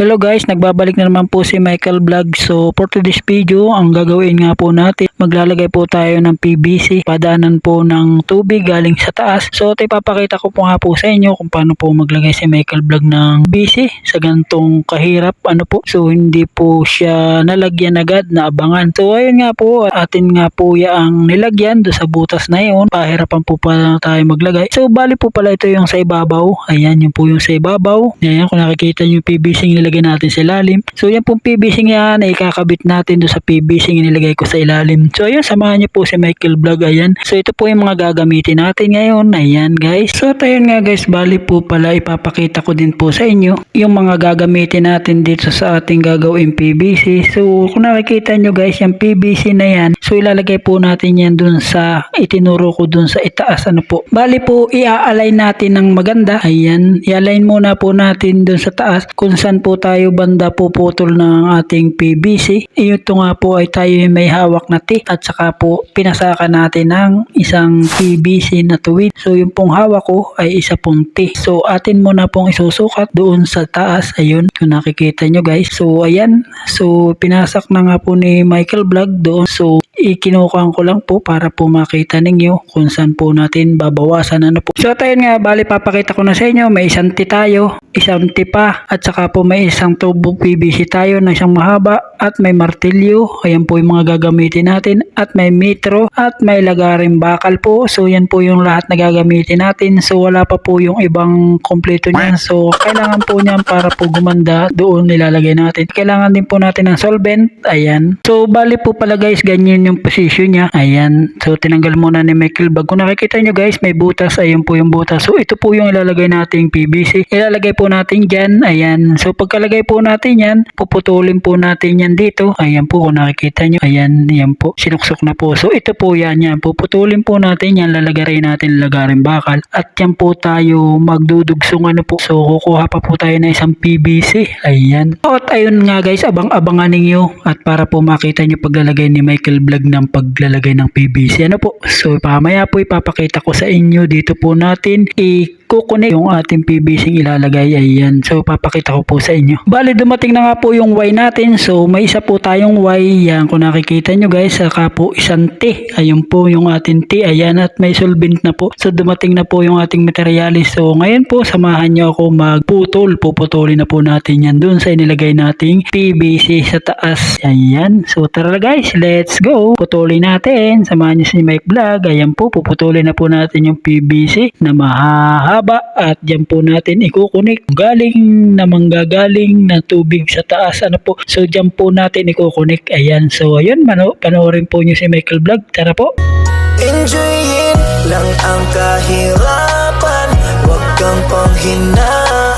Hello guys, nagbabalik na naman po si Michael Vlog. So for today's video, ang gagawin nga po natin, maglalagay po tayo ng PVC, padaanan po ng tubig galing sa taas. So ito ipapakita ko po nga po sa inyo kung paano po maglagay si Michael Vlog ng PVC sa gantong kahirap ano po. So hindi po siya nalagyan agad na abangan. So ayun nga po, atin nga po ya ang nilagyan do sa butas na yun. Pahirapan po pala tayo maglagay. So bali po pala ito yung sa ibabaw. Ayan yung po yung sa ibabaw. Ayan kung nakikita nyo yung PVC yung nilagay natin sa ilalim. So yan pong PVC yan ay kakabit natin do sa PVC yung nilagay ko sa ilalim. So ayun samahan nyo po si Michael Vlog. Ayan. So ito po yung mga gagamitin natin ngayon. Ayan guys. So at nga guys, bali po pala ipapakita ko din po sa inyo yung mga gagamitin natin dito sa ating gagawin PVC. So kung nakikita nyo guys, yung PVC na yan, so ilalagay po natin yan dun sa itinuro ko dun sa itaas ano po. Bali po i-align natin ng maganda. Ayan, i-align muna po natin dun sa taas kung saan po tayo banda puputol ng ating PVC. Ito nga po ay tayo may hawak na T at saka po pinasakan natin ng isang PVC na tuwid. So yung pong hawak ko ay isa pong T. So atin muna pong isusukat doon sa taas. Ayun, kung nakikita nyo guys. So ayan, so pinasak na nga po ni Michael Vlog doon. So ikinukuhan ko lang po para po makita ninyo kung saan po natin babawasan ano po. So tayo nga, bali papakita ko na sa inyo, may isang T tayo, isang T pa, at saka po may isang tubo PVC tayo na isang mahaba, at may martilyo, ayan po yung mga gagamitin natin, at may metro, at may lagaring bakal po. So yan po yung lahat na gagamitin natin. So wala pa po yung ibang kompleto niyan. So kailangan po niyan para po gumanda doon nilalagay natin. Kailangan din po natin ng solvent, ayan. So bali po pala guys, ganyan yung position niya. Ayan. So tinanggal muna ni Michael Bag. Kung nakikita nyo guys, may butas. Ayun po yung butas. So ito po yung ilalagay nating PVC. Ilalagay po natin dyan. Ayan. So pagkalagay po natin yan, puputulin po natin yan dito. Ayan po kung nakikita nyo. Ayan. Ayan po. Sinuksok na po. So ito po yan. Yan. Puputulin po natin yan. Lalagarin natin lagarin bakal. At yan po tayo magdudugsong ano po. So kukuha pa po tayo ng isang PVC. Ayan. At ayun nga guys, abang-abangan ninyo. At para po makita nyo paglalagay ni Michael Vlog ng paglalagay ng PVC. Ano po? So pamaya po ipapakita ko sa inyo dito po natin i-connect yung ating PVC ilalagay. Ayan. So papakita ko po sa inyo. Bali dumating na nga po yung Y natin. So may isa po tayong Y. Yan kung nakikita nyo guys. Saka po isang T. Ayun po yung ating T. Ayan at may solvent na po. So dumating na po yung ating materialis. So ngayon po samahan nyo ako magputol. Puputulin na po natin yan dun sa inilagay nating PVC sa taas. Ayan. So tara guys. Let's go. Putulin natin. Samahan nyo si Mike Vlog. Ayan po. Puputulin na po natin yung PVC na mahahaba. At dyan po natin ikukunik. Galing na manggagaling na tubig sa taas. Ano po. So dyan po natin ikukunik. Ayan. So ayun. Mano, panoorin po nyo si Michael Vlog. Tara po. Enjoyin lang ang kahirapan Huwag kang panghinaan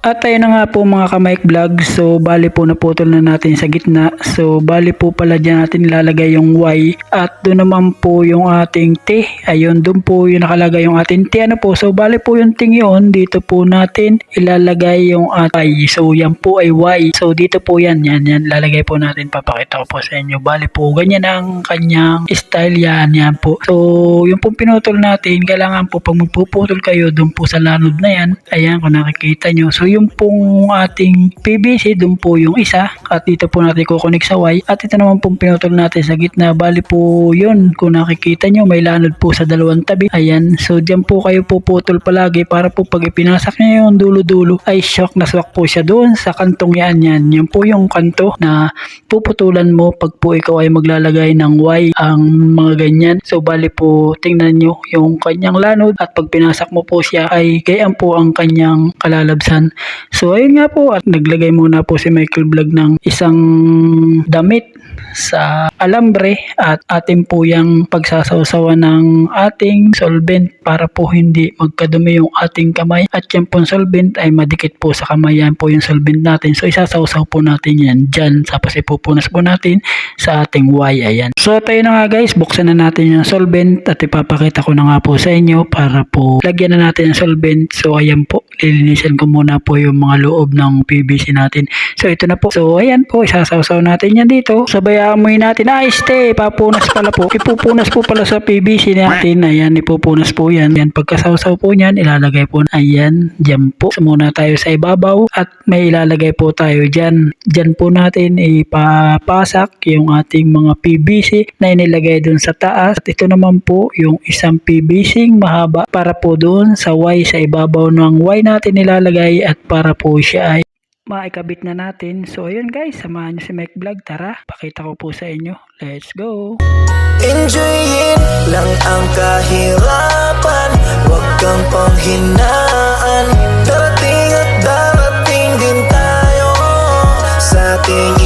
At ayun na nga po mga ka-Mike Vlog. So, bali po naputol na natin sa gitna. So, bali po pala dyan natin ilalagay yung Y. At doon naman po yung ating T. Ayun, doon po yung nakalagay yung ating T. Ano po? So, bali po yung ting yun. Dito po natin ilalagay yung Y. So, yan po ay Y. So, dito po yan. Yan, yan. Lalagay po natin. Papakita ko po sa inyo. Bali po, ganyan ang kanyang style yan. Yan po. So, yung pong pinutol natin, kailangan po pag magpuputol kayo doon po sa lanod na yan. Ayan, kung nakikita nyo. So, yung pong ating PVC, doon po yung isa. At dito po natin kukunik sa Y. At ito naman pong pinutol natin sa gitna. Bali po yun. Kung nakikita nyo, may lanod po sa dalawang tabi. Ayan. So, dyan po kayo puputol palagi para po pag ipinasak nyo yung dulo-dulo, ay shock na shock po siya doon sa kantong yan. Yan. Yan po yung kanto na puputulan mo pag po ikaw ay maglalagay ng Y ang mga ganyan. So, bali po tingnan nyo yung kanyang lanod at pag pinasak mo po siya ay gayaan po ang kanyang kalalabsan. So ayun nga po at naglagay muna po si Michael Vlog ng isang damit sa alambre at atin po yung pagsasawsawan ng ating solvent para po hindi magkadumi yung ating kamay. At yung pong solvent ay madikit po sa kamay. Yan po yung solvent natin. So isasawsaw po natin yan dyan tapos ipupunas po natin sa ating Y. Ayan. So tayo na nga guys. Buksan na natin yung solvent at ipapakita ko na nga po sa inyo para po lagyan na natin yung solvent. So ayan po. Lilinisan ko muna po yung mga loob ng PVC natin. So ito na po. So ayan po. Isasawsaw natin yan dito. Sabay Mo yun natin. Ay, stay. Papunas pala po. Ipupunas po pala sa PVC natin. Ayan, ipupunas po yan. Yan, pagkasawsaw po niyan, ilalagay po. Ayan, dyan po. So, muna tayo sa ibabaw at may ilalagay po tayo dyan. Dyan po natin ipapasak yung ating mga PVC na inilagay dun sa taas. At ito naman po yung isang PVC mahaba para po doon sa Y sa ibabaw ng Y natin nilalagay at para po siya ay maikabit na natin. So ayun guys, samahan niyo si Mike Vlog. Tara, pakita ko po sa inyo. Let's go! Enjoyin lang ang kahirapan Huwag kang panghinaan Darating at darating din tayo Sa ating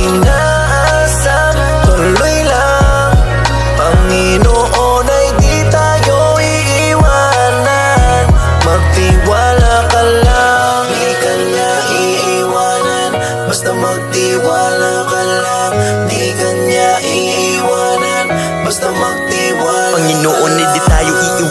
Basta magtiwala ka lang Di ka niya iiwanan. Basta magtiwala Panginoon, hindi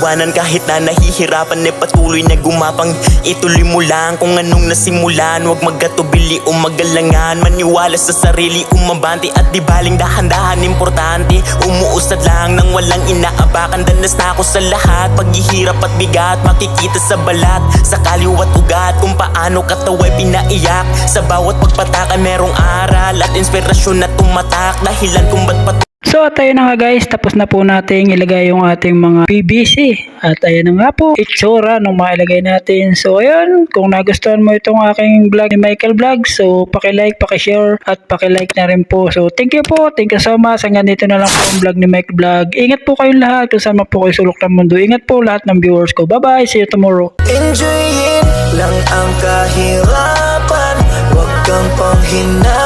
tayo iiwanan kahit na nahihirapan ay patuloy na gumapang. Ituloy mo lang kung anong nasimulan. Huwag magkatubili o magalangan Maniwala sa sarili, umabante at di baling dahan-dahan Importante, umuusad lang nang walang inaabakan. Danas na ako sa lahat, paghihirap at bigat. Makikita sa balat, sa kaliwat ugat. Kung paano kataway pinaiyak. Sa bawat pagpataka merong aral At inspirasyon na tumatak. Dahilan kung ba't patuloy So at ayun na nga guys, tapos na po nating ilagay yung ating mga PVC. At ayun na nga po, itsura nung mailagay natin. So ayun, kung nagustuhan mo itong aking vlog ni Michael Vlog, so paki-like, paki-share at paki-like na rin po. So thank you po, thank you so much. Hanggang dito na lang po ang vlog ni Mike Vlog. Ingat po kayong lahat man po kayo sulok ng mundo. Ingat po lahat ng viewers ko. Bye-bye, see you tomorrow. Enjoyin lang ang kahirapan Huwag kang panghinaan